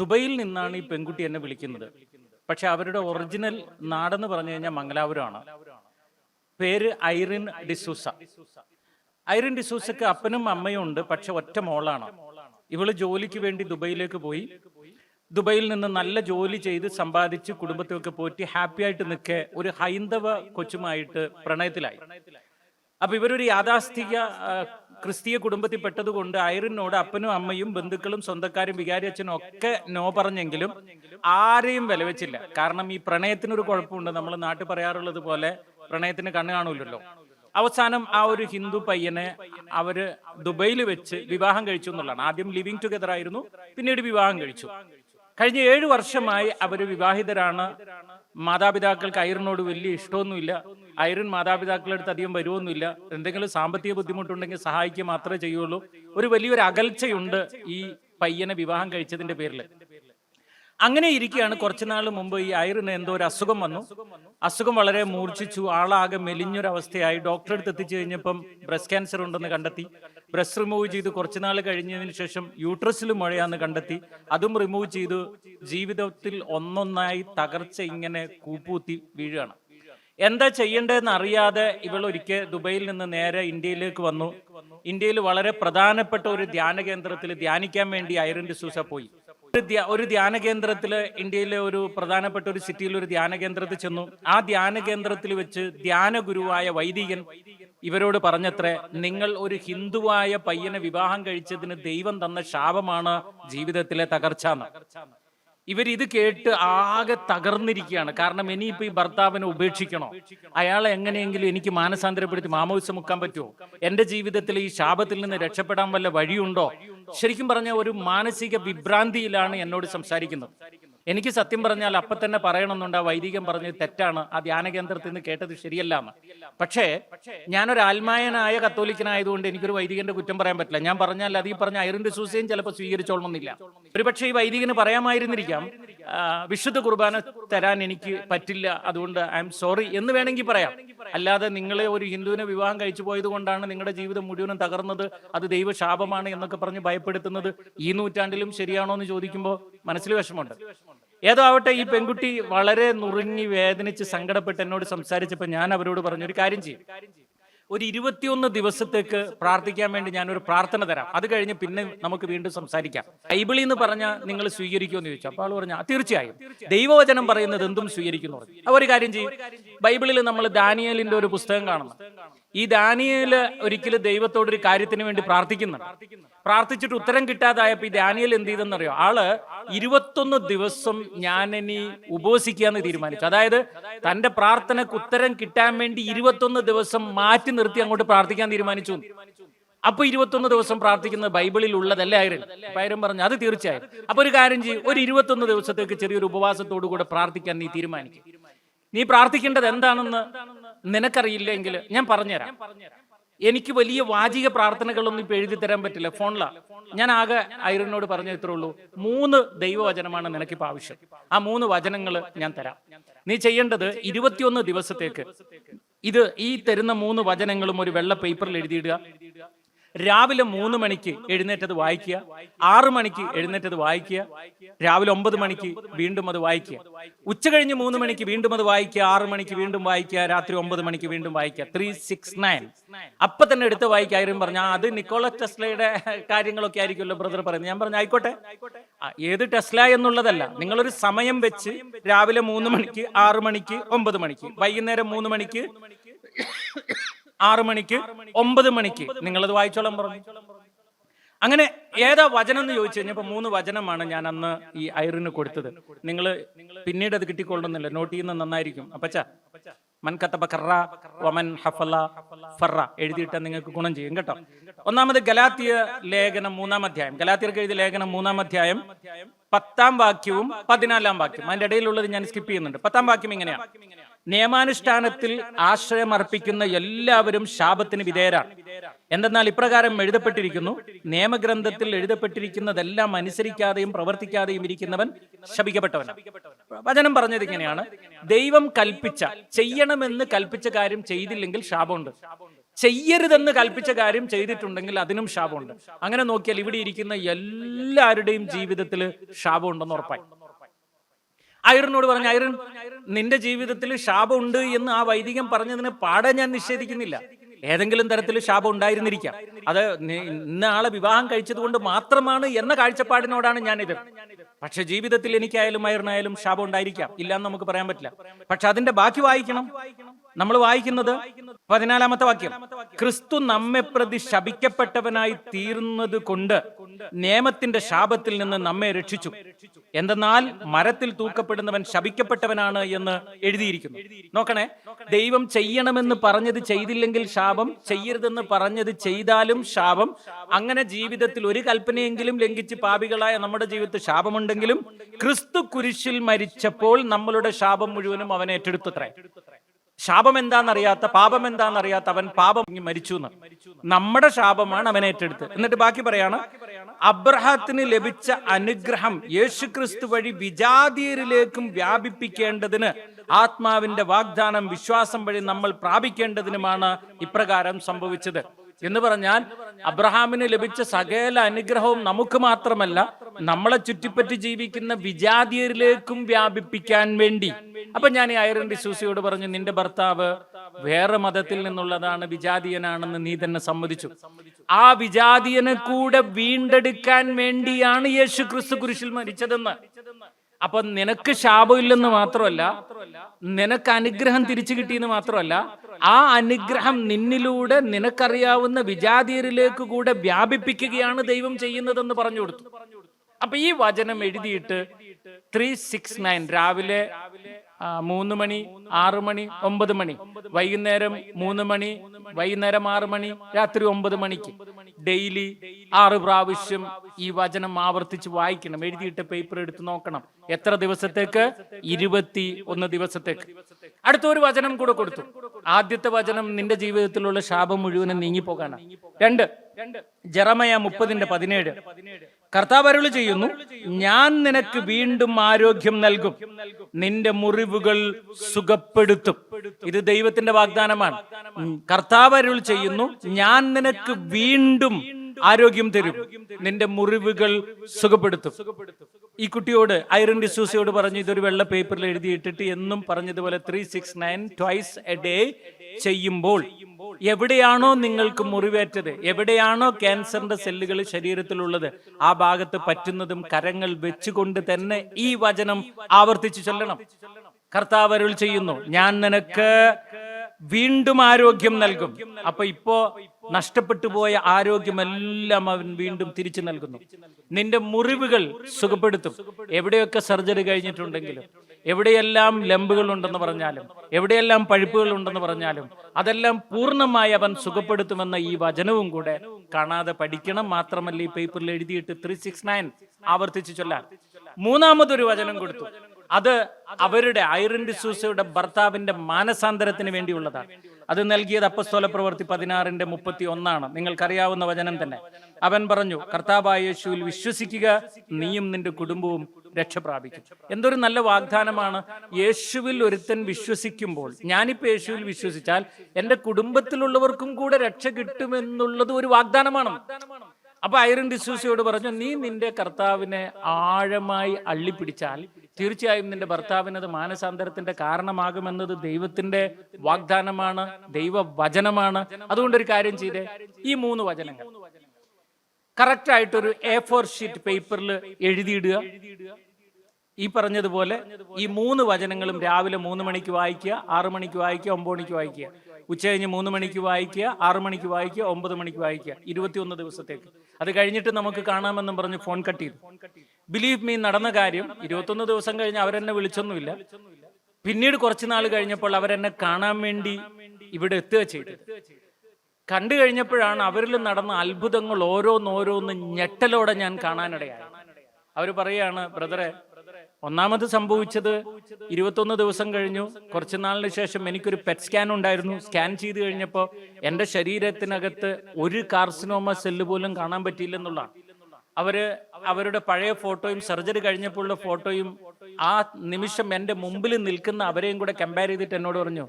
ദുബൈയിൽ നിന്നാണ് ഈ പെൺകുട്ടി എന്നെ വിളിക്കുന്നത്. പക്ഷെ അവരുടെ ഒറിജിനൽ നാടെന്ന് പറഞ്ഞു കഴിഞ്ഞാൽ മംഗലാപുരമാണ്. പേര് ഐറിൻ ഡിസൂസ. ഐറിൻ ഡിസൂസക്ക് അപ്പനും അമ്മയും ഉണ്ട് പക്ഷെ ഒറ്റ മോളാണ്. ഇവൾ ജോലിക്ക് വേണ്ടി ദുബൈയിലേക്ക് പോയി. ദുബൈയിൽ നിന്ന് നല്ല ജോലി ചെയ്ത് സമ്പാദിച്ച് കുടുംബത്തെയൊക്കെ പോറ്റി ഹാപ്പി ആയിട്ട് നിൽക്കെ ഒരു ഹൈന്ദവ കൊച്ചുമായിട്ട് പ്രണയത്തിലായി. അപ്പൊ ഇവരൊരു യാഥാസ്ഥിക ക്രിസ്തീയ കുടുംബത്തിൽ പെട്ടതുകൊണ്ട് ഐറിനോട് അപ്പനും അമ്മയും ബന്ധുക്കളും സ്വന്തക്കാരും വികാരി അച്ഛനും ഒക്കെ നോ പറഞ്ഞെങ്കിലും ആരെയും വിലവെച്ചില്ല. കാരണം ഈ പ്രണയത്തിനൊരു കുഴപ്പമുണ്ട്. നമ്മൾ നാട്ടിൽ പറയാറുള്ളത് പോലെ പ്രണയത്തിന് കണ്ണ് കാണൂലല്ലോ. അവസാനം ആ ഒരു ഹിന്ദു പയ്യനെ അവർ ദുബൈയിൽ വെച്ച് വിവാഹം കഴിച്ചു എന്നുള്ളതാണ്. ആദ്യം ലിവിങ് ടുഗദർ ആയിരുന്നു പിന്നീട് വിവാഹം കഴിച്ചു. കഴിഞ്ഞ ഏഴു വർഷമായി അവർ വിവാഹിതരാണ്. മാതാപിതാക്കൾക്ക് ഐറിനോട് വലിയ ഇഷ്ടമൊന്നുമില്ല. ഐറിൻ മാതാപിതാക്കളുടെ അടുത്ത് അധികം വരുമൊന്നുമില്ല എന്തെങ്കിലും സാമ്പത്തിക ബുദ്ധിമുട്ടുണ്ടെങ്കിൽ സഹായിക്കുക മാത്രമേ ചെയ്യുള്ളൂ. ഒരു വലിയൊരു അകൽച്ചയുണ്ട് ഈ പയ്യനെ വിവാഹം കഴിച്ചതിന്റെ പേരിൽ അങ്ങനെ ഇരിക്കുകയാണ്. കുറച്ചുനാൾ മുമ്പ് ഈ ഐറിന് എന്തോ ഒരു അസുഖം വന്നു. അസുഖം വളരെ മൂർച്ഛിച്ചു. ആളാകെ മെലിഞ്ഞൊരവസ്ഥയായി. ഡോക്ടറെ അടുത്ത് എത്തിച്ചു കഴിഞ്ഞപ്പം ബ്രസ്റ്റ് ക്യാൻസർ ഉണ്ടെന്ന് കണ്ടെത്തി. ബ്രസ്റ്റ് റിമൂവ് ചെയ്ത് കുറച്ചുനാൾ കഴിഞ്ഞതിന് ശേഷം യൂട്രസിൽ മുഴയാന്ന് കണ്ടെത്തി. അതും റിമൂവ് ചെയ്തു ജീവിതത്തിൽ ഒന്നൊന്നായി തകർച്ച ഇങ്ങനെ കൂപ്പൂത്തി വീഴുകയാണ്. എന്താ ചെയ്യേണ്ടതെന്ന് അറിയാതെ ഇവൾ ഒരിക്കൽ ദുബൈയിൽ നിന്ന് നേരെ ഇന്ത്യയിലേക്ക് വന്നു. ഇന്ത്യയിൽ വളരെ പ്രധാനപ്പെട്ട ഒരു ധ്യാന കേന്ദ്രത്തിൽ ധ്യാനിക്കാൻ വേണ്ടി ഐറിൻ ഡിസൂസ പോയി. ഒരു ഒരു ധ്യാന കേന്ദ്രത്തിൽ ഇന്ത്യയിലെ ഒരു പ്രധാനപ്പെട്ട ഒരു സിറ്റിയിൽ ഒരു ധ്യാന കേന്ദ്രത്തിൽ ചെന്നു. ആ ധ്യാന കേന്ദ്രത്തിൽ വെച്ച് ധ്യാന ഗുരുവായ വൈദികൻ ഇവരോട് പറഞ്ഞത്രേ നിങ്ങൾ ഒരു ഹിന്ദുവായ പയ്യനെ വിവാഹം കഴിച്ചതിന് ദൈവം തന്ന ശാപമാണ് ജീവിതത്തിലെ തകർച്ച ഇവരിത് കേട്ട് ആകെ തകർന്നിരിക്കുകയാണ്. കാരണം ഇനിയിപ്പോ ഈ ഭർത്താവിനെ ഉപേക്ഷിക്കണോ? അയാളെ എങ്ങനെയെങ്കിലും എനിക്ക് മാനസാന്തരപ്പെടുത്തി മാമോദിസം മുക്കാൻ പറ്റുമോ? എന്റെ ജീവിതത്തിൽ ഈ ശാപത്തിൽ നിന്ന് രക്ഷപ്പെടാൻ വല്ല വഴിയുണ്ടോ? ശരിക്കും പറഞ്ഞ ഒരു മാനസിക വിഭ്രാന്തിയിലാണ് എന്നോട് സംസാരിക്കുന്നത്. എനിക്ക് സത്യം പറഞ്ഞാൽ അപ്പൊ തന്നെ പറയണമെന്നുണ്ട്. ആ വൈദികം പറഞ്ഞത് തെറ്റാണ്. ആ ധ്യാന കേന്ദ്രത്തിൽ നിന്ന് കേട്ടത് ശരിയല്ല പക്ഷേ ഞാനൊരു ആത്മായനായ കത്തോലിക്കനായതുകൊണ്ട് എനിക്കൊരു വൈദികന്റെ കുറ്റം പറയാൻ പറ്റില്ല. ഞാൻ പറഞ്ഞാൽ അത് ഈ പറഞ്ഞ ഐറിൻ ഡിസൂസയും ചിലപ്പോൾ സ്വീകരിച്ചോളണമെന്നില്ല. ഒരുപക്ഷെ ഈ വൈദികന് പറയാമായിരുന്നിരിക്കാം വിശുദ്ധ കുർബാന തരാൻ എനിക്ക് പറ്റില്ല. അതുകൊണ്ട് ഐ എം സോറി എന്ന് വേണമെങ്കിൽ പറയാം. അല്ലാതെ നിങ്ങളെ ഒരു ഹിന്ദുവിനെ വിവാഹം കഴിച്ചു പോയത് കൊണ്ടാണ് നിങ്ങളുടെ ജീവിതം മുഴുവനും തകർന്നത്. അത് ദൈവശാപമാണ് എന്നൊക്കെ പറഞ്ഞ് ഭയപ്പെടുത്തുന്നത് ഈ നൂറ്റാണ്ടിലും ശരിയാണോ എന്ന് ചോദിക്കുമ്പോൾ മനസ്സിൽ വിഷമമുണ്ട്. ഏതോ ആവട്ടെ ഈ പെൺകുട്ടി വളരെ നുറുങ്ങി വേദനിച്ച് സങ്കടപ്പെട്ട് എന്നോട് സംസാരിച്ചപ്പോൾ ഞാൻ അവരോട് പറഞ്ഞു ഒരു കാര്യം ചെയ്യും. ഒരു ഇരുപത്തിയൊന്ന് ദിവസത്തേക്ക് പ്രാർത്ഥിക്കാൻ വേണ്ടി ഞാൻ ഒരു പ്രാർത്ഥന തരാം. അത് കഴിഞ്ഞ് പിന്നെ നമുക്ക് വീണ്ടും സംസാരിക്കാം. ബൈബിളിൽ എന്ന് പറഞ്ഞാൽ നിങ്ങൾ സ്വീകരിക്കുമെന്ന് ചോദിച്ചു. അപ്പോൾ ആൾ പറഞ്ഞാൽ "ആ, തീർച്ചയായും. ദൈവവചനം പറയുന്നത് എന്തും സ്വീകരിക്കുന്നു. അപ്പോൾ ഒരു കാര്യം ചെയ്യും. ബൈബിളിൽ നമ്മൾ ദാനിയലിന്റെ ഒരു പുസ്തകം കാണുന്നു. ഈ ദാനിയൽ ഒരിക്കലും ദൈവത്തോട് ഒരു കാര്യത്തിന് വേണ്ടി പ്രാർത്ഥിക്കുന്നുണ്ട്. പ്രാർത്ഥിച്ചിട്ട് ഉത്തരം കിട്ടാതായപ്പോ ഈ ദാനിയൽ എന്ത് ചെയ്തെന്നറിയോ? ആൾ ഇരുപത്തൊന്ന് ദിവസം ഞാൻ ഇനി ഉപവസിക്കാന്ന് തീരുമാനിച്ചു. അതായത് തന്റെ പ്രാർത്ഥനക്ക് ഉത്തരം കിട്ടാൻ വേണ്ടി ഇരുപത്തൊന്ന് ദിവസം മാറ്റി നിർത്തി അങ്ങോട്ട് പ്രാർത്ഥിക്കാൻ തീരുമാനിച്ചു. അപ്പൊ ഇരുപത്തൊന്ന് ദിവസം പ്രാർത്ഥിക്കുന്നത് ബൈബിളിൽ ഉള്ളതല്ലേ ആയിരുന്നു പൈരം പറഞ്ഞു അത് തീർച്ചയായും. അപ്പൊ ഒരു കാര്യം ചെയ്യും ഒരു ഇരുപത്തൊന്ന് ദിവസത്തേക്ക് ചെറിയൊരു ഉപവാസത്തോടു കൂടെ പ്രാർത്ഥിക്കാൻ നീ തീരുമാനിക്കും. നീ പ്രാർത്ഥിക്കേണ്ടത് എന്താണെന്ന് നിനക്കറിയില്ലെങ്കിൽ ഞാൻ പറഞ്ഞുതരാം. എനിക്ക് വലിയ വാചിക പ്രാർത്ഥനകളൊന്നും ഇപ്പൊ എഴുതി തരാൻ പറ്റില്ല. ഫോണിലാണ് ഞാൻ ആകെ ഐറിനോട് പറഞ്ഞു ഇത്രേ ഉള്ളൂ മൂന്ന് ദൈവവചനമാണ് നിനക്കിപ്പോ ആവശ്യം. ആ മൂന്ന് വചനങ്ങൾ ഞാൻ തരാം. നീ ചെയ്യേണ്ടത് ഇരുപത്തിയൊന്ന് ദിവസത്തേക്ക് ഇത് ഈ തരുന്ന മൂന്ന് വചനങ്ങളും ഒരു വെള്ള പേപ്പറിൽ എഴുതിയിടുക. രാവിലെ മൂന്ന് മണിക്ക് എഴുന്നേറ്റത് വായിക്കുക ആറു മണിക്ക് എഴുന്നേറ്റത് വായിക്കുക രാവിലെ ഒമ്പത് മണിക്ക് വീണ്ടും അത് വായിക്കുക. ഉച്ച കഴിഞ്ഞ് മൂന്ന് മണിക്ക് വീണ്ടും അത് വായിക്കുക ആറു മണിക്ക് വീണ്ടും വായിക്കുക രാത്രി ഒമ്പത് മണിക്ക് വീണ്ടും വായിക്കുക. ത്രീ സിക്സ് നയൻ അപ്പൊ തന്നെ എടുത്ത് വായിക്കാരും പറഞ്ഞ അത് നിക്കോളസ് ടെസ്ലയുടെ കാര്യങ്ങളൊക്കെ ആയിരിക്കുമല്ലോ ബ്രദർ പറയുന്നത്. ഞാൻ പറഞ്ഞു ആയിക്കോട്ടെ. ഏത് ടെസ്ല എന്നുള്ളതല്ല. നിങ്ങളൊരു സമയം വെച്ച് രാവിലെ മൂന്ന് മണിക്ക് ആറു മണിക്ക് ഒമ്പത് മണിക്ക് വൈകുന്നേരം മൂന്ന് മണിക്ക് ആറു മണിക്ക് ഒമ്പത് മണിക്ക്. നിങ്ങളത് വായിച്ചോളാം പറഞ്ഞു. അങ്ങനെ ഏതാ വചനം എന്ന് ചോദിച്ചു കഴിഞ്ഞപ്പോൾ മൂന്ന് വചനമാണ് ഞാൻ അന്ന് ഈ ഐറിന് കൊടുത്തത്. നിങ്ങൾ പിന്നീട് അത് കിട്ടിക്കൊള്ളുന്നില്ല നോട്ട് ചെയ്യുന്ന നന്നായിരിക്കും. അപ്പച്ച മൻ കറ വമൻ ഹഫല ഫറ. എഴുതിയിട്ട് നിങ്ങൾക്ക് ഗുണം ചെയ്യും കേട്ടോ. ഒന്നാമത് ഗലാത്തിയ ലേഖനം മൂന്നാം അധ്യായം. ഗലാത്തിയർക്ക് എഴുതിയ ലേഖനം മൂന്നാം അധ്യായം പത്താം വാക്യവും പതിനാലാം വാക്യവും. അതിന്റെ ഇടയിലുള്ളത് ഞാൻ സ്കിപ്പ് ചെയ്യുന്നുണ്ട്. പത്താം വാക്യം ഇങ്ങനെയാണ് നിയമാനുഷ്ഠാനത്തിൽ ആശ്രയമർപ്പിക്കുന്ന എല്ലാവരും ശാപത്തിന് വിധേയരാണ്. എന്തെന്നാൽ ഇപ്രകാരം എഴുതപ്പെട്ടിരിക്കുന്നു നിയമഗ്രന്ഥത്തിൽ എഴുതപ്പെട്ടിരിക്കുന്നതെല്ലാം അനുസരിക്കാതെയും പ്രവർത്തിക്കാതെയും ഇരിക്കുന്നവൻ ശപിക്കപ്പെട്ടവനാണ്. വചനം പറഞ്ഞത് ഇങ്ങനെയാണ് ദൈവം കൽപ്പിച്ച ചെയ്യണമെന്ന് കൽപ്പിച്ച കാര്യം ചെയ്തില്ലെങ്കിൽ ശാപമുണ്ട്. ചെയ്യരുതെന്ന് കൽപ്പിച്ച കാര്യം ചെയ്തിട്ടുണ്ടെങ്കിൽ അതിനും ശാപമുണ്ട്. അങ്ങനെ നോക്കിയാൽ ഇവിടെ ഇരിക്കുന്ന എല്ലാവരുടെയും ജീവിതത്തിൽ ശാപമുണ്ടെന്ന് ഉറപ്പായി. ഐറിനോട് പറഞ്ഞു ഐറിൻ നിന്റെ ജീവിതത്തിൽ ശാപമുണ്ട് എന്ന് ആ വൈദികൻ പറഞ്ഞതിന് പാടെ ഞാൻ നിഷേധിക്കുന്നില്ല. ഏതെങ്കിലും തരത്തിൽ ശാപം ഉണ്ടായിരുന്നിരിക്കാം. അത് ഇന്ന ആളെ വിവാഹം കഴിച്ചതുകൊണ്ട് മാത്രമാണ് എന്ന കാഴ്ചപ്പാടിനോടാണ് ഞാൻ ഇത് പക്ഷെ ജീവിതത്തിൽ എനിക്കായാലും അയറിനായാലും ശാപം ഉണ്ടായിരിക്കാം. ഇല്ലാന്ന് നമുക്ക് പറയാൻ പറ്റില്ല. പക്ഷെ അതിന്റെ ബാക്കി വായിക്കണം. നമ്മൾ വായിക്കുന്നത് പതിനാലാമത്തെ വാക്യം. ക്രിസ്തു നമ്മെ പ്രതി ശപിക്കപ്പെട്ടവനായി തീർന്നത് കൊണ്ട് നിയമത്തിന്റെ ശാപത്തിൽ നിന്ന് നമ്മെ രക്ഷിച്ചു. എന്തെന്നാൽ മരത്തിൽ തൂക്കപ്പെടുന്നവൻ ശപിക്കപ്പെട്ടവനാണ് എന്ന് എഴുതിയിരിക്കുന്നു. നോക്കണേ ദൈവം ചെയ്യണമെന്ന് പറഞ്ഞത് ചെയ്തില്ലെങ്കിൽ ശാപം ചെയ്യരുതെന്ന് പറഞ്ഞത് ചെയ്താലും ശാപം. അങ്ങനെ ജീവിതത്തിൽ ഒരു കൽപ്പനയെങ്കിലും ലംഘിച്ച് പാപികളായ നമ്മുടെ ജീവിതത്തിൽ ശാപമുണ്ടെങ്കിലും ക്രിസ്തു കുരിശിൽ മരിച്ചപ്പോൾ നമ്മളുടെ ശാപം മുഴുവനും അവൻ ഏറ്റെടുത്തത്രേ. ശാപം എന്താണെന്നറിയാത്ത പാപം എന്താണെന്നറിയാത്ത അവൻ പാപം മരിച്ചു എന്ന് നമ്മുടെ ശാപമാണ് അവൻ ഏറ്റെടുത്ത് എന്നിട്ട് ബാക്കി പറയാണ് അബ്രഹത്തിന് ലഭിച്ച അനുഗ്രഹം യേശുക്രിസ്തു വഴി വിജാതീയരിലേക്കും വ്യാപിപ്പിക്കേണ്ടതിന് ആത്മാവിന്റെ വാഗ്ദാനം വിശ്വാസം വഴി നമ്മൾ പ്രാപിക്കേണ്ടതിനുമാണ് ഇപ്രകാരം സംഭവിച്ചത്. എന്ന് പറഞ്ഞാൽ അബ്രഹാമിന് ലഭിച്ച സകല അനുഗ്രഹവും നമുക്ക് മാത്രമല്ല നമ്മളെ ചുറ്റിപ്പറ്റി ജീവിക്കുന്ന വിജാതിയരിലേക്കും വ്യാപിപ്പിക്കാൻ വേണ്ടി. അപ്പൊ ഞാൻ ഈ ഐറൻ ഡിസൂസിയോട് പറഞ്ഞു നിന്റെ ഭർത്താവ് വേറെ മതത്തിൽ നിന്നുള്ളതാണ് വിജാതീയനാണെന്ന് നീ തന്നെ സമ്മതിച്ചു. ആ വിജാതീയനെ കൂടെ വീണ്ടെടുക്കാൻ വേണ്ടിയാണ് യേശു ക്രിസ്തു കുരിശിൽ മരിച്ചതെന്ന്. അപ്പൊ നിനക്ക് ശാപമില്ലെന്ന് മാത്രമല്ല നിനക്ക് അനുഗ്രഹം തിരിച്ചു കിട്ടിയെന്ന് മാത്രമല്ല ആ അനുഗ്രഹം നിന്നിലൂടെ നിനക്കറിയാവുന്ന വിജാതീയരിലേക്ക് കൂടെ വ്യാപിപ്പിക്കുകയാണ് ദൈവം ചെയ്യുന്നതെന്ന് പറഞ്ഞു കൊടുത്തു. അപ്പൊ ഈ വചനം എഴുതിയിട്ട് ത്രീ സിക്സ് നയൻ രാവിലെ മൂന്ന് മണി ആറ് മണി ഒമ്പത് മണി വൈകുന്നേരം മൂന്ന് മണി വൈകുന്നേരം ആറ് മണി രാത്രി ഒമ്പത് മണിക്ക്. ഡെയിലി ആറ് പ്രാവശ്യം ഈ വചനം ആവർത്തിച്ച് വായിക്കണം. എഴുതിയിട്ട് പേപ്പർ എടുത്ത് നോക്കണം. എത്ര ദിവസത്തേക്ക്? ഇരുപത്തി ഒന്ന് ദിവസത്തേക്ക്. അടുത്ത ഒരു വചനം കൂടെ കൊടുത്തു. ആദ്യത്തെ വചനം നിന്റെ ജീവിതത്തിലുള്ള ശാപം മുഴുവനും നീങ്ങിപ്പോകാനാണ്. രണ്ട്. ജറമയ മുപ്പതിന്റെ പതിനേഴ്. കർത്താവ് അരുളി ചെയ്യുന്നു ഞാൻ നിനക്ക് വീണ്ടും ആരോഗ്യം നൽകും. നിന്റെ മുറിവുകൾ സുഖപ്പെടുത്തും. ഇത് ദൈവത്തിന്റെ വാഗ്ദാനമാണ്. ഉം, കർത്താവ് അരുൾ ചെയ്യുന്നു ഞാൻ നിനക്ക് വീണ്ടും ആരോഗ്യം തരും. നിന്റെ മുറിവുകൾ സുഖപ്പെടുത്തും. ഈ കുട്ടിയോട് ഐറൻ ഡിസൂസിയോട് പറഞ്ഞു ഇതൊരു വെള്ള പേപ്പറിൽ എഴുതിയിട്ടിട്ട് എന്നും പറഞ്ഞതുപോലെ three six nine twice a day ചെയ്യുമ്പോൾ എവിടെയാണോ നിങ്ങൾക്ക് മുറിവേറ്റത് എവിടെയാണോ ക്യാൻസറിന്റെ സെല്ലുകൾ ശരീരത്തിലുള്ളത് ആ ഭാഗത്ത് പറ്റുന്നതും കരങ്ങൾ വെച്ചുകൊണ്ട് തന്നെ ഈ വചനം ആവർത്തിച്ചു ചൊല്ലണം. കർത്താവ് അരുൾ ചെയ്യുന്നു ഞാൻ നിനക്ക് വീണ്ടും ആരോഗ്യം നൽകും. അപ്പൊ ഇപ്പോ നഷ്ടപ്പെട്ടു പോയ ആരോഗ്യമെല്ലാം അവൻ വീണ്ടും തിരിച്ചു നൽകുന്നു. നിന്റെ മുറിവുകൾ സുഖപ്പെടുത്തും. എവിടെയൊക്കെ സർജറി കഴിഞ്ഞിട്ടുണ്ടെങ്കിലും എവിടെയെല്ലാം ലംബുകൾ ഉണ്ടെന്ന് പറഞ്ഞാലും എവിടെയെല്ലാം പഴുപ്പുകൾ ഉണ്ടെന്ന് പറഞ്ഞാലും അതെല്ലാം പൂർണമായി അവൻ സുഖപ്പെടുത്തുമെന്ന ഈ വചനവും കൂടെ കാണാതെ പഠിക്കണം മാത്രമല്ല ഈ പേപ്പറിൽ എഴുതിയിട്ട് ത്രീ സിക്സ് നയൻ ആവർത്തിച്ചു ചൊല്ലാൻ. മൂന്നാമതൊരു വചനം കൊടുത്തു. അത് അവരുടെ ഐറിൻഡ് ഡിസൂസയുടെ ഭർത്താവിന്റെ മാനസാന്തരത്തിന് വേണ്ടിയുള്ളതാണ്. അത് നൽകിയത് അപ്പസ്തോല പ്രവൃത്തി പതിനാറിന്റെ മുപ്പത്തി ഒന്നാണ് നിങ്ങൾക്കറിയാവുന്ന വചനം തന്നെ. അവൻ പറഞ്ഞു കർത്താവായ യേശുവിൽ വിശ്വസിക്കുക നീയും നിന്റെ കുടുംബവും രക്ഷ പ്രാപിക്കും. എന്തൊരു നല്ല വാഗ്ദാനമാണ്. യേശുവിൽ ഒരുത്തൻ വിശ്വസിക്കുമ്പോൾ ഞാനിപ്പോ യേശുവിൽ വിശ്വസിച്ചാൽ എന്റെ കുടുംബത്തിലുള്ളവർക്കും കൂടെ രക്ഷ കിട്ടുമെന്നുള്ളത് ഒരു വാഗ്ദാനമാണ്. അപ്പൊ ഐറിൻ ഡിസൂസിയോട് പറഞ്ഞു നീ നിന്റെ കർത്താവിനെ ആഴമായി അള്ളിപ്പിടിച്ചാൽ തീർച്ചയായും നിന്റെ ഭർത്താവിനത് മാനസാന്തരത്തിന്റെ കാരണമാകുമെന്നത് ദൈവത്തിന്റെ വാഗ്ദാനമാണ് ദൈവ വചനമാണ് അതുകൊണ്ട് ഒരു കാര്യം ചെയ്തേ ഈ മൂന്ന് വചനങ്ങൾ. കറക്റ്റ് ആയിട്ടൊരു എ ഫോർ ഷീറ്റ് പേപ്പറിൽ എഴുതിയിടുക. ഈ പറഞ്ഞതുപോലെ ഈ മൂന്ന് വചനങ്ങളും രാവിലെ മൂന്ന് മണിക്ക് വായിക്കുക ആറു മണിക്ക് വായിക്കുക ഒമ്പത് മണിക്ക് വായിക്കുക. ഉച്ച കഴിഞ്ഞ് മൂന്ന് മണിക്ക് വായിക്കുക ആറു മണിക്ക് വായിക്കുക ഒമ്പത് മണിക്ക് വായിക്കുക. ഇരുപത്തിയൊന്ന് ദിവസത്തേക്ക്. അത് കഴിഞ്ഞിട്ട് നമുക്ക് കാണാമെന്നും പറഞ്ഞ് ഫോൺ കട്ട് ചെയ്തു. ബിലീവ് മീ നടന്ന കാര്യം ഇരുപത്തൊന്ന് ദിവസം കഴിഞ്ഞ് അവരെന്നെ വിളിച്ചൊന്നുമില്ല. പിന്നീട് കുറച്ച് നാൾ കഴിഞ്ഞപ്പോൾ അവരെന്നെ കാണാൻ വേണ്ടി ഇവിടെ എത്തുക ചെയ്തത് കണ്ടു കഴിഞ്ഞപ്പോഴാണ് അവരിൽ നടന്ന അത്ഭുതങ്ങൾ ഓരോന്നോരോന്ന് ഞെട്ടലോടെ ഞാൻ കാണാനിടയായി അവർ പറയാണ് ബ്രദറെ ഒന്നാമത് സംഭവിച്ചത് ഇരുപത്തൊന്ന് ദിവസം കഴിഞ്ഞു. കുറച്ചു നാളിന് ശേഷം എനിക്കൊരു പെറ്റ് സ്കാൻ ഉണ്ടായിരുന്നു. സ്കാൻ ചെയ്ത് കഴിഞ്ഞപ്പോൾ എന്റെ ശരീരത്തിനകത്ത് ഒരു കാർസിനോമ സെല്ല് പോലും കാണാൻ പറ്റിയില്ലെന്നുള്ളതാണ്. അവർ അവരുടെ പഴയ ഫോട്ടോയും സർജറി കഴിഞ്ഞപ്പോഴുള്ള ഫോട്ടോയും ആ നിമിഷം എന്റെ മുമ്പിൽ നിൽക്കുന്ന അവരെയും കൂടെ കമ്പയർ ചെയ്തിട്ട് എന്നോട് പറഞ്ഞു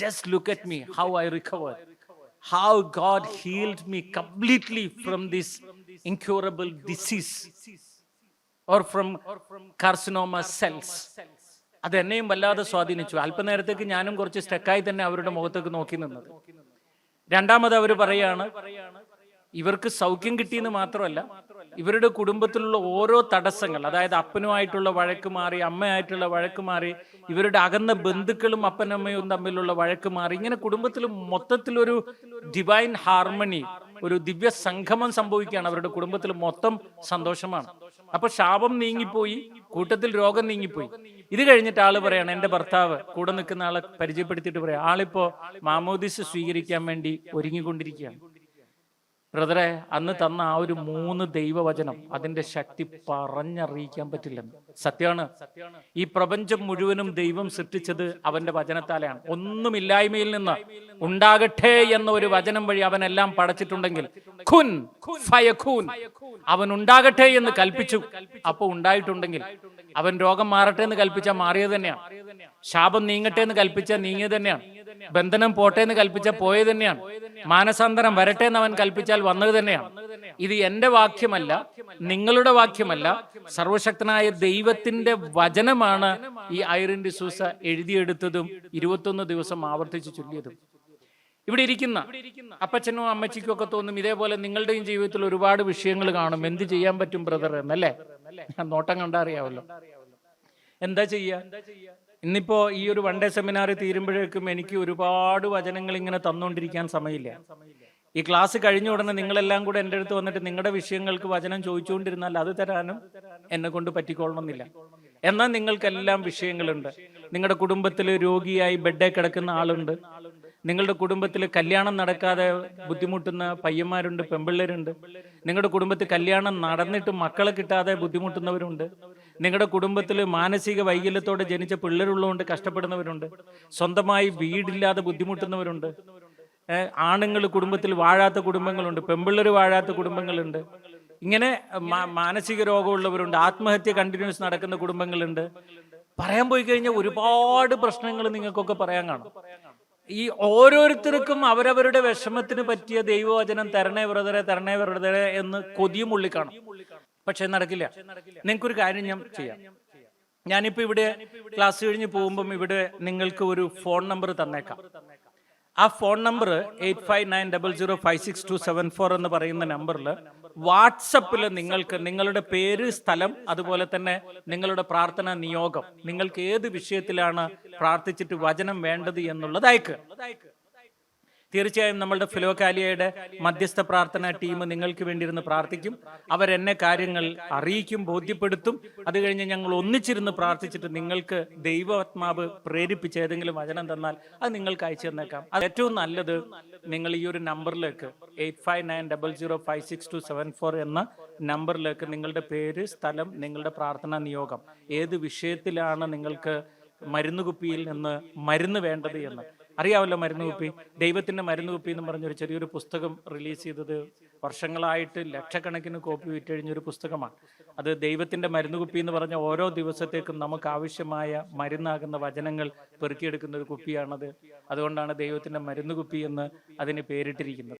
just look at me how I recover how God healed me completely from this incurable disease. Or from carcinoma cells അത് എന്നെയും വല്ലാതെ സ്വാധീനിച്ചു. അല്പനേരത്തേക്ക് ഞാനും കുറച്ച് സ്റ്റക്കായി തന്നെ അവരുടെ മുഖത്തേക്ക് നോക്കി നിന്നത്. രണ്ടാമത് അവർ പറയാണ് ഇവർക്ക് സൗഖ്യം കിട്ടിയെന്ന് മാത്രമല്ല ഇവരുടെ കുടുംബത്തിലുള്ള ഓരോ തടസ്സങ്ങൾ അതായത് അപ്പനുമായിട്ടുള്ള വഴക്ക് മാറി അമ്മയായിട്ടുള്ള വഴക്ക് മാറി ഇവരുടെ അകന്ന ബന്ധുക്കളും അപ്പനമ്മയും തമ്മിലുള്ള വഴക്ക് മാറി ഇങ്ങനെ കുടുംബത്തിൽ മൊത്തത്തിലൊരു ഡിവൈൻ ഹാർമണി ഒരു ദിവ്യ സംഗമം സംഭവിക്കുകയാണ്. അവരുടെ കുടുംബത്തിൽ മൊത്തം സന്തോഷമാണ്. അപ്പൊ ശാപം നീങ്ങിപ്പോയി കൂട്ടത്തിൽ രോഗം നീങ്ങിപ്പോയി. ഇത് കഴിഞ്ഞിട്ട് ആൾ പറയാണ് എന്റെ ഭർത്താവ് കൂടെ നിൽക്കുന്ന ആളെ പരിചയപ്പെടുത്തിയിട്ട് പറയാം. ആളിപ്പോ മാമോദിസ് സ്വീകരിക്കാൻ വേണ്ടി ഒരുങ്ങിക്കൊണ്ടിരിക്കുകയാണ്. ബ്രദറെ അന്ന് തന്ന ആ ഒരു മൂന്ന് ദൈവവചനം അതിന്റെ ശക്തി പറഞ്ഞറിയിക്കാൻ പറ്റില്ലെന്ന്. സത്യമാണ്. ഈ പ്രപഞ്ചം മുഴുവനും ദൈവം സൃഷ്ടിച്ചത് അവന്റെ വചനത്താലാണ്. ഒന്നുമില്ലായ്മയിൽ നിന്ന് ഉണ്ടാകട്ടെ എന്ന ഒരു വചനം വഴി അവനെല്ലാം പടച്ചിട്ടുണ്ടെങ്കിൽ ഖുൻ ഫയഖൂൻ. അവൻ ഉണ്ടാകട്ടെ എന്ന് കൽപ്പിച്ചു. അപ്പൊ ഉണ്ടായിട്ടുണ്ടെങ്കിൽ അവൻ രോഗം മാറട്ടെ എന്ന് കൽപ്പിച്ചാൽ മാറിയത് തന്നെയാണ്. ശാപം നീങ്ങട്ടെ എന്ന് കൽപ്പിച്ചാൽ നീങ്ങിയത് തന്നെയാണ്. ബന്ധനം പോട്ടെ എന്ന് കൽപ്പിച്ചാൽ പോയത് തന്നെയാണ്. മാനസാന്തരം വരട്ടെ എന്ന് അവൻ കൽപ്പിച്ചാൽ വന്നത് തന്നെയാണ്. ഇത് എന്റെ വാക്യമല്ല നിങ്ങളുടെ വാക്യമല്ല സർവശക്തനായ ദൈവത്തിന്റെ വചനമാണ് ഈ ഐറിൻ ഡിസൂസ എഴുതിയെടുത്തതും ഇരുപത്തൊന്ന് ദിവസം ആവർത്തിച്ച് ചൊല്ലിയതും. ഇവിടെ ഇരിക്കുന്ന അപ്പച്ചനും അമ്മച്ചിക്കും ഒക്കെ തോന്നും ഇതേപോലെ നിങ്ങളുടെയും ജീവിതത്തിൽ ഒരുപാട് വിഷയങ്ങൾ കാണും. എന്ത് ചെയ്യാൻ പറ്റും ബ്രദർ എന്നല്ലേ? നോട്ടം കണ്ടാ അറിയാവല്ലോ എന്താ ചെയ്യാ? ഇന്നിപ്പോ ഈ ഒരു വൺ ഡേ സെമിനാർ തീരുമ്പോഴേക്കും എനിക്ക് ഒരുപാട് വചനങ്ങൾ ഇങ്ങനെ തന്നുകൊണ്ടിരിക്കാൻ സമയമില്ല. ഈ ക്ലാസ് കഴിഞ്ഞ ഉടനെ നിങ്ങളെല്ലാം കൂടെ എന്റെ അടുത്ത് വന്നിട്ട് നിങ്ങളുടെ വിഷയങ്ങൾക്ക് വചനം ചോദിച്ചുകൊണ്ടിരുന്നാൽ അത് തരാനും എന്നെ കൊണ്ട് പറ്റിക്കൊള്ളണമെന്നില്ല. എന്നാൽ നിങ്ങൾക്കെല്ലാം വിഷയങ്ങളുണ്ട്. നിങ്ങളുടെ കുടുംബത്തിൽ രോഗിയായി ബെഡേ കിടക്കുന്ന ആളുണ്ട്. നിങ്ങളുടെ കുടുംബത്തിൽ കല്യാണം നടക്കാതെ ബുദ്ധിമുട്ടുന്ന പയ്യന്മാരുണ്ട് പെമ്പിള്ളേരുണ്ട് നിങ്ങളുടെ കുടുംബത്തിൽ കല്യാണം നടന്നിട്ട് മക്കളെ കിട്ടാതെ ബുദ്ധിമുട്ടുന്നവരുണ്ട്. നിങ്ങളുടെ കുടുംബത്തിൽ മാനസിക വൈകല്യത്തോടെ ജനിച്ച പിള്ളേരുള്ളതുകൊണ്ട് കഷ്ടപ്പെടുന്നവരുണ്ട്. സ്വന്തമായി വീടില്ലാതെ ബുദ്ധിമുട്ടുന്നവരുണ്ട്. ആണുങ്ങൾ കുടുംബത്തിൽ വാഴാത്ത കുടുംബങ്ങളുണ്ട്. പെമ്പിള്ളർ വാഴാത്ത കുടുംബങ്ങളുണ്ട്. ഇങ്ങനെ മാനസിക രോഗമുള്ളവരുണ്ട്. ആത്മഹത്യ കണ്ടിന്യൂസ് നടക്കുന്ന കുടുംബങ്ങളുണ്ട്. പറയാൻ പോയി കഴിഞ്ഞാൽ ഒരുപാട് പ്രശ്നങ്ങൾ നിങ്ങൾക്കൊക്കെ പറയാൻ കാണും. ഈ ഓരോരുത്തർക്കും അവരവരുടെ വിഷമത്തിന് പറ്റിയ ദൈവവചനം തരണേ വ്രതരെ തരണേ വ്രതരെ എന്ന് കൊതിയും ഉള്ളി കാണും. പക്ഷെ നടക്കില്ല. നിങ്ങൾക്കൊരു കാര്യം ഞാൻ ചെയ്യാം. ഞാനിപ്പോ ഇവിടെ ക്ലാസ് കഴിഞ്ഞ് പോകുമ്പം ഇവിടെ നിങ്ങൾക്ക് ഒരു ഫോൺ നമ്പർ തന്നേക്കാം. ആ phone number eight five nine double zero five six two seven four എന്ന് പറയുന്ന നമ്പറിൽ വാട്സപ്പിൽ നിങ്ങൾക്ക് നിങ്ങളുടെ പേര് സ്ഥലം അതുപോലെ തന്നെ നിങ്ങളുടെ പ്രാർത്ഥന നിയോഗം. നിങ്ങൾക്ക് ഏത് വിഷയത്തിലാണ് പ്രാർത്ഥിച്ചിട്ട് വചനം വേണ്ടത് എന്നുള്ളത് അയക്കുക തീർച്ചയായും നമ്മളുടെ ഫിലോകാലിയയുടെ മധ്യസ്ഥ പ്രാർത്ഥന ടീം നിങ്ങൾക്ക് വേണ്ടി ഇരുന്ന് പ്രാർത്ഥിക്കും. അവരെന്നെ കാര്യങ്ങൾ അറിയിക്കും ബോധ്യപ്പെടുത്തും. അത് കഴിഞ്ഞ് ഞങ്ങൾ ഒന്നിച്ചിരുന്ന് പ്രാർത്ഥിച്ചിട്ട് നിങ്ങൾക്ക് ദൈവാത്മാവ് പ്രേരിപ്പിച്ച് ഏതെങ്കിലും വചനം തന്നാൽ അത് നിങ്ങൾക്ക് അയച്ചു തന്നേക്കാം. അത് ഏറ്റവും നല്ലത് നിങ്ങൾ ഈ ഒരു നമ്പറിലേക്ക് eight five nine double zero five six two seven four എന്ന നമ്പറിലേക്ക് നിങ്ങളുടെ പേര് സ്ഥലം നിങ്ങളുടെ പ്രാർത്ഥനാ നിയോഗം ഏത് വിഷയത്തിലാണ് നിങ്ങൾക്ക് മരുന്ന് കുപ്പിയിൽ നിന്ന് മരുന്ന് വേണ്ടത് എന്ന് അറിയാമല്ലോ മരുന്ന് കുപ്പി. ദൈവത്തിന്റെ മരുന്ന് കുപ്പി എന്ന് പറഞ്ഞൊരു ചെറിയൊരു പുസ്തകം റിലീസ് ചെയ്തത് വർഷങ്ങളായിട്ട് ലക്ഷക്കണക്കിന് കോപ്പി വിറ്റഴിഞ്ഞൊരു പുസ്തകമാണ്. അത് ദൈവത്തിന്റെ മരുന്ന് കുപ്പി എന്ന് പറഞ്ഞ ഓരോ ദിവസത്തേക്കും നമുക്ക് ആവശ്യമായ മരുന്നാകുന്ന വചനങ്ങൾ പെറുക്കിയെടുക്കുന്ന ഒരു കുപ്പിയാണത്. അതുകൊണ്ടാണ് ദൈവത്തിന്റെ മരുന്ന് കുപ്പി എന്ന് അതിന് പേരിട്ടിരിക്കുന്നത്.